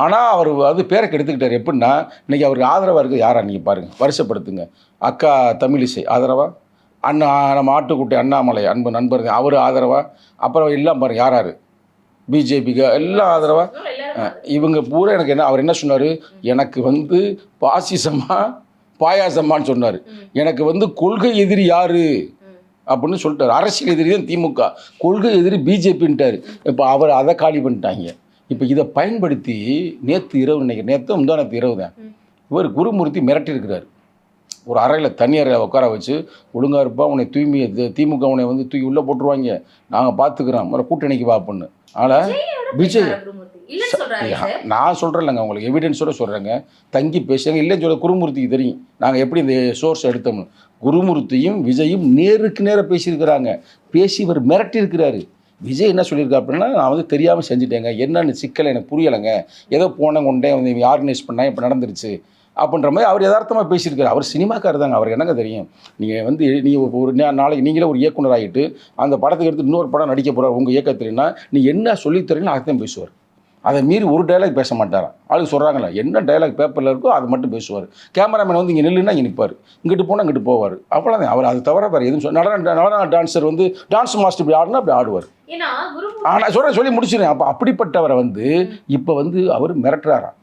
ஆனால் அவர் அது பேரை கெடுத்துக்கிட்டார். எப்படின்னா இன்றைக்கி அவருக்கு ஆதரவாக இருக்குது யாரா நீங்கள் பாருங்கள் வருஷப்படுத்துங்க. அக்கா தமிழிசை ஆதரவா? அண்ணா நம்ம ஆட்டுக்குட்டி அண்ணாமலை அன்பு நண்பர் அவர் ஆதரவா? அப்புறம் எல்லாம் பாருங்க யார் யார்? பிஜேபிக்கு எல்லாம் ஆதரவா? இவங்க பூரா எனக்கு என்ன அவர் என்ன சொன்னார்? எனக்கு வந்து பாசிசமாக பாயாசமான்னு சொன்னார். எனக்கு வந்து கொள்கை எதிரி யார்? அப்படின்னு சொல்லிட்டார். அரசியல் எதிரி தான் திமுக. கொள்கை எதிரி பிஜேபின்ட்டார் இப்போ அவர் அதை காலி பண்ணிட்டாங்க. இப்போ இதை பயன்படுத்தி நேற்று இரவு நினைக்கிறேன் நேற்று முந்தா நேற்று இரவு தான். இவர் குருமூர்த்தி மிரட்டியிருக்கிறார். ஒரு அறையில் தனி அறையில் உட்கார வச்சு ஒழுங்கா இருப்பா உன்னை தூய்மையை திமுக உன்னை வந்து தூக்கி உள்ளே போட்டுருவாங்க. நாங்கள் பார்த்துக்குறோம் முறை கூட்டணிக்கு வா அப்படின்னு. ஆனால் விஜய் நான் சொல்கிறேன்லங்க உங்களுக்கு எவிடன்ஸோட சொல்கிறேங்க தங்கி பேசுங்க இல்லைன்னு சொல்ல குருமூர்த்திக்கு தெரியும். நாங்கள் எப்படி இந்த சோர்ஸ் எடுத்தோம்னு. குருமூர்த்தியும் விஜயும் நேருக்கு நேராக பேசியிருக்கிறாங்க. பேசி இவர் மிரட்டியிருக்கிறாரு. விஜய் என்ன சொல்லியிருக்காரு அப்படின்னா நான் வந்து தெரியாமல் செஞ்சுட்டேங்க. என்னென்னு சிக்கல் எனக்கு புரியலைங்க. ஏதோ போனேன் கொண்டே வந்து ஆர்கனைஸ் பண்ணேன் இப்போ நடந்துருச்சு அப்படின்ற மாதிரி அவர் யதார்த்தமாக பேசியிருக்காரு. அவர் சினிமாக்காரர் தாங்க அவருக்கு என்னங்க தெரியும்? நீங்கள் வந்து நீங்கள் ஒரு நாளைக்கு நீங்களே ஒரு இயக்குனர் ஆகிட்டு அந்த படத்துக்கு எடுத்து இன்னொரு படம் நடிக்க போகிறார் உங்கள் இயக்கத்துலன்னா நீ என்ன சொல்லித்தரீங்களோ அதைத்தான் பேசுவார். அதை மீறி ஒரு டைலாக் பேச மாட்டாராம். ஆளுக்கு சொல்கிறாங்களா என்ன டைலாக் பேப்பரில் இருக்கோ அது மட்டும் பேசுவார். கேமராமேன் வந்து இங்கே நில்லுன்னா இங்கே நிற்பார் இங்கிட்டு போனால் இங்கிட்டு போவார். அவ்வளோதான் அவர் அது தவிர வேறு எதுவும் சொல்ல நடன நடன டான்ஸர் வந்து டான்ஸ் மாஸ்டர் இப்படி ஆடுனா அப்படி ஆடுவார். ஆனால் சொல்கிறேன் சொல்லி முடிச்சிடுறேன். அப்போ அப்படிப்பட்டவரை வந்து இப்போ வந்து அவர் மிரட்டுறாராம்.